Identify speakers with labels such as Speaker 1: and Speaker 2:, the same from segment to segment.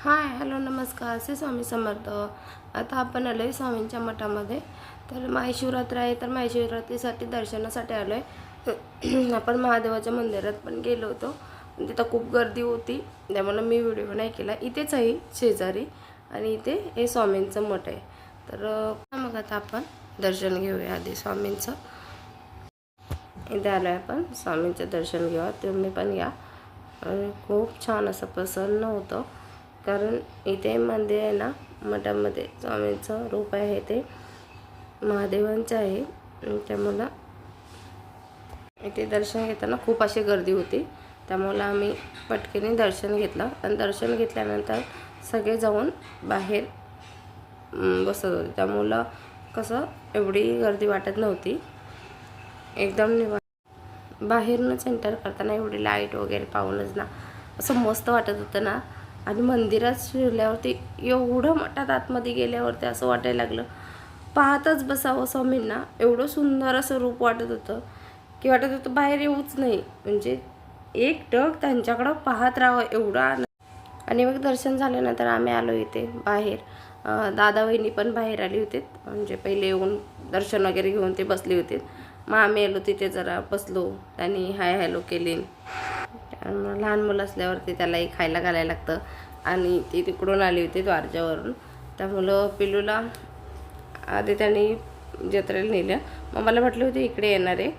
Speaker 1: Hi hello नमस्कार. असे स्वामी समर्थ. आता आपण आलो आहे स्वामींच्या मठामध्ये. तर महाशिवरात्र आहे तर महाशिवरात्रीसाठी दर्शनासाठी आलो आहे आपण महादेवाच्या मंदिरात पण गेलो होतो. तिथं खूप गर्दी होती. त्यामुळे मी व्हिडिओ नाही केला. इथेच आहे शेजारी आणि इथे हे स्वामींचं मठ आहे. तर मग आता आपण दर्शन घेऊया आधी स्वामींचं. इथे आलो आहे आपण. स्वामींचं दर्शन घेऊया. तुम्ही पण या. आणि खूप छान असं प्रसन्न होतं. कारण इथे मंदिर आहे ना मठामध्ये स्वामींचं रूप आहे ते. महादेवांचं आहे. त्यामुळं इथे दर्शन घेताना खूप अशी गर्दी होती. त्यामुळं आम्ही पटकीने दर्शन घेतलं. आणि दर्शन घेतल्यानंतर सगळे जाऊन बाहेर बसत होते. त्यामुळं कसं एवढी गर्दी वाटत नव्हती. एकदम निवा बाहेरूनच एंटर करताना एवढी लाइट वगैरे पाहूनच ना असं मस्त वाटत होतं ना. आणि मंदिरात शिरल्यावरती एवढं मठात आतमध्ये गेल्यावरती असं वाटायला लागलं. पाहतच बसावं स्वामींना. एवढं सुंदर असं रूप वाटत होतं की वाटत होतं बाहेर येऊच नाही. म्हणजे एक टक त्यांच्याकडं पाहत राहावं एवढा आणि मग दर्शन झाल्यानंतर आम्ही आलो इथे बाहेर. दादा वहिनी पण बाहेर आली होती. म्हणजे पहिले येऊन दर्शन वगैरे घेऊन ते बसले होते. मग आम्ही आलो तिथे जरा बसलो. त्यांनी हाय हॅलो केली. लहान मुलं असल्यावरती त्यालाही खायला घालायला लागतं. आणि ती तिकडून आली होती द्वारच्यावरून त्यामुळं पिलूला आधी त्यांनी जत्रेला नेलं. मग मला म्हटले होते इकडे येणार आहे.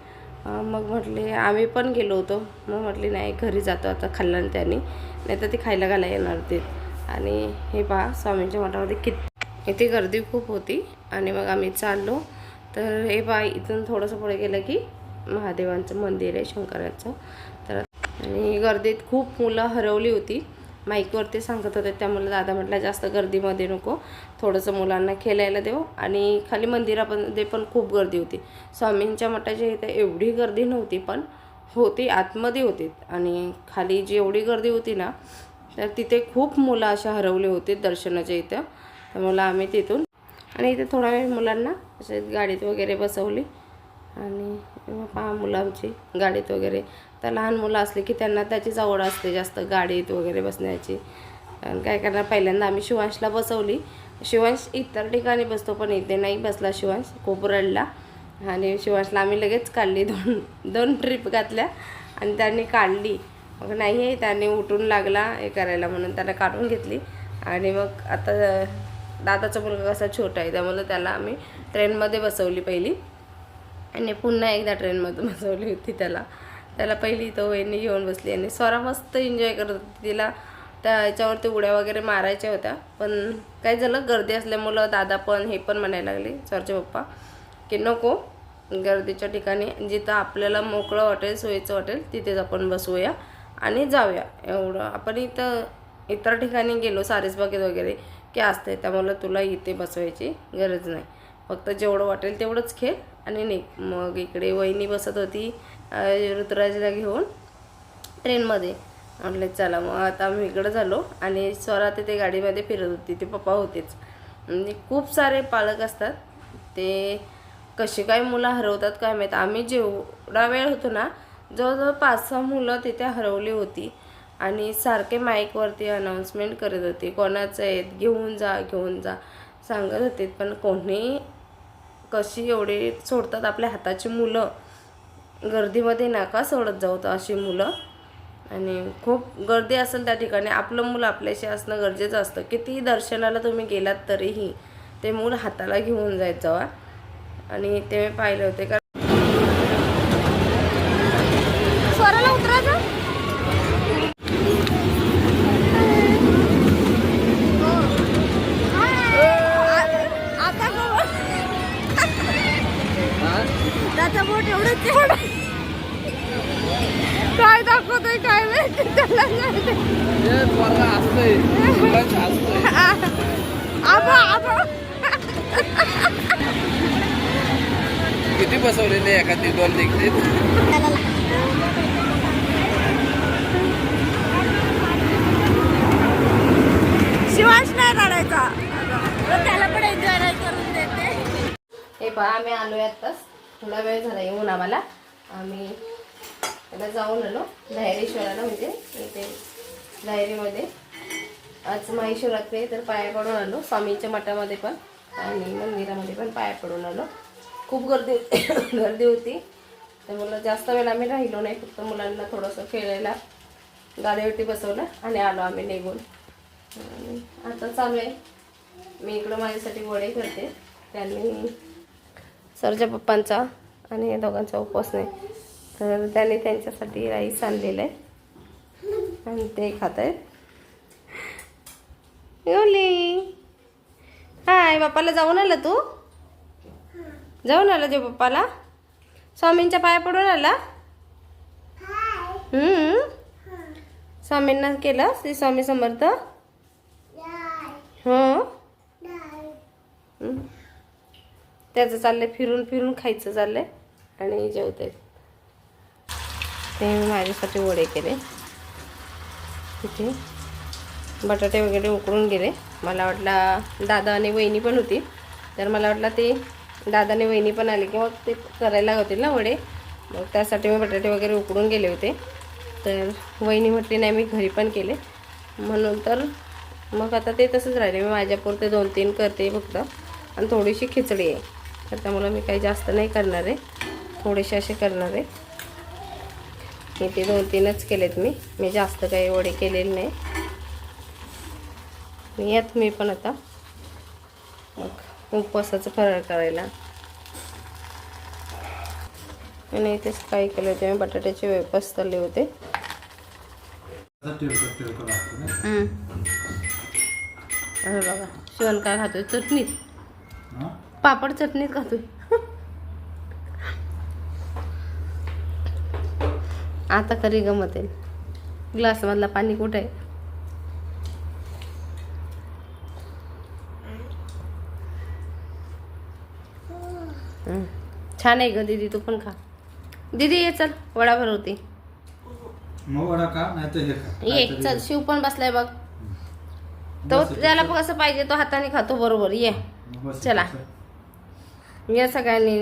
Speaker 1: मग म्हटले आम्ही पण गेलो होतो. मग म्हटले नाही घरी जातो आता खाल्लं ना त्यांनी. नाही तर ती खायला घालायला येणार होते आणि हे पहा स्वामींच्या मठामध्ये कित इथे गर्दी खूप होती. आणि मग आम्ही चाललो. तर हे पहा इथून थोडंसं पुढे गेलं की महादेवांचं मंदिर आहे शंकराचं. तर आणि गर्दीत खूप मुलं हरवली होती. माईकवरती सांगत होते त्यामुळे दादा म्हटलं जास्त गर्दीमध्ये नको थोडंसं मुलांना खेळायला देऊ. आणि खाली मंदिरामध्ये पण खूप गर्दी होती. स्वामींच्या मठाच्या इथे एवढी गर्दी नव्हती पण होती आतमध्ये होती. आणि खाली जी एवढी गर्दी होती ना तर तिथे खूप मुलं अशा हरवले होते दर्शनाच्या इथं. त्यामुळं आम्ही तिथून आणि इथे थोडा वेळ मुलांना असे गाडीत वगैरे बसवली. आणि पहा मुलं आमची गाडीत वगैरे. तर लहान मुलं असली की त्यांना त्याचीच आवड असते जास्त गाडीत वगैरे बसण्याची. आणि काय करणार पहिल्यांदा आम्ही शिवांशला बसवली. शिवांश इतर ठिकाणी बसतो पण इथे नाही बसला शिवांश खूप रडला. आणि शिवांशला आम्ही लगेच काढली दोन दोन ट्रिप घातल्या. आणि त्यांनी काढली. मग नाही आहे त्याने उठून लागला हे करायला म्हणून त्याला काढून घेतली. आणि मग आता दादाचा मुलगा कसा छोटा आहे त्यामुळे त्याला आम्ही ट्रेनमध्ये बसवली पहिली. आणि पुन्हा एकदा ट्रेनमधून बसवली होती त्याला. त्याला पहिली इथं वहिनी घेऊन बसली आणि स्वरा मस्त एन्जॉय करत होती. तिला त्या याच्यावरती उड्या वगैरे मारायच्या होत्या. पण काय झालं गर्दी असल्यामुळं दादा पण हे पण म्हणायला लागले स्वरचे पप्पा की नको गर्दीच्या ठिकाणी जिथं आपल्याला मोकळं वाटेल सोयीचं वाटेल तिथेच आपण बसूया आणि जाऊया. एवढं. आपण इथं इतर ठिकाणी गेलो सारसबागेत वगैरे की असते त्यामुळं तुला इथे बसवायची गरज नाही. फक्त जेवढं वाटेल तेवढंच खेळ. आणि निघ. मग इकडे वहिनी बसत होती ऋतुराजला घेऊन ट्रेनमध्ये. म्हटलं चला मग आता आम्ही इकडं झालो आणि स्वरा तिथे गाडीमध्ये फिरत होती. ते पप्पा होतेच. म्हणजे खूप सारे पालक असतात. ते कशी काय मुलं हरवतात काय माहीत. आम्ही जेवढा वेळ होतो ना जवळजवळ पाच सहा मुलं तिथे हरवली होती. आणि सारखे माईकवरती अनाऊन्समेंट करत होते. कोणाचं आहेत? घेऊन जा घेऊन जा. सांगत होते. पण कोणी कशी एवढे सोडतात आपल्या हाताची मुलं? गर्दीमध्ये नाका सोडत जाऊ तर अशी मुलं. आणि खूप गर्दी असेल त्या ठिकाणी आपलं मुलं आपल्याशी असणं गरजेचं असतं. कितीही दर्शनाला तुम्ही गेलात तरीही ते मूल हाताला घेऊन जायत जावा आणि ते मी पाहिले होते कारण
Speaker 2: किती बसवलेले एखादी दोन निघते
Speaker 3: शिवांश नाही काढायचा त्याला पण एन्जॉय करून देते.
Speaker 1: हे पहा आम्ही आलो आत्ताच. थोडा वेळ झाला येऊन आम्हाला. आम्ही आता जाऊन आलो धायरेश्वराला म्हणजे इथे धायरीमध्ये आज माहेश्वरातले तर पाया पडून आलो स्वामींच्या मठामध्ये पण आणि मंदिरामध्ये पण पाया पडून आलो. खूप गर्दी गर्दी होती. तर मला जास्त वेळ आम्ही राहिलो नाही फक्त मुलांना थोडंसं खेळायला गाडीवरती बसवलं आणि आलो आम्ही निघून. आता चालू आहे. मी इकडं माझ्यासाठी वडे करते. त्यांनी सरच्या पप्पांचा आणि दोघांचा उपवास नाही. तर त्यांनी त्यांच्यासाठी राईस आणलेलं आहे. आणि ते खात आहेत. योली. हाय बाप्पाला जाऊन आलं तू? जाऊन आला जे बाप्पाला? स्वामींच्या पाया पडून आला? हम्म. स्वामींना केलं श्री स्वामी समर्थ? हो. त्याचं चाललंय फिरून फिरून खायचं चाललंय आणि जेवते ते मी माझ्यासाठी वडे केले. तिथे बटाटे वगैरे उकडून गेले. मला वाटला दादा आणि वहिनी पण होती. तर मला वाटलं ते दादा आणि वहिनी पण आले की मग ते करायला होतील ना वडे. मग त्यासाठी मी बटाटे वगैरे उकडून गेले होते. तर वहिनी म्हटली नाही मी घरी पण केले. म्हणून तर मग आता ते तसंच राहिले. मी माझ्यापुरते दोन तीन करते फक्त. आणि थोडीशी खिचडी आहे. तर त्यामुळं मी काही जास्त नाही करणार आहे. थोडेसे असे करणार आहे. ते दोन तीनच केलेत मी. मी जास्त काही वडे केलेले नाही. मी यात मी पण आता. मग उपवासाचं फराळ करायला. आणि इथेच काय केलं होते मी बटाट्याचे वेपस तळले होते. अरे बघा शिवण काय खातोय चटणीत. पापड चटणीत खातोय. आता तरी गमत आहे. ग्लासमधला पाणी कुठे आहे. छान आहे ग दीदी तू पण खा. दीदी ये चल वडा भरवते ये चल शिव पण बसलाय बघ. तो त्याला कसं पाहिजे तो हाताने खातो बरोबर. ये. चला. या सगळ्यांनी.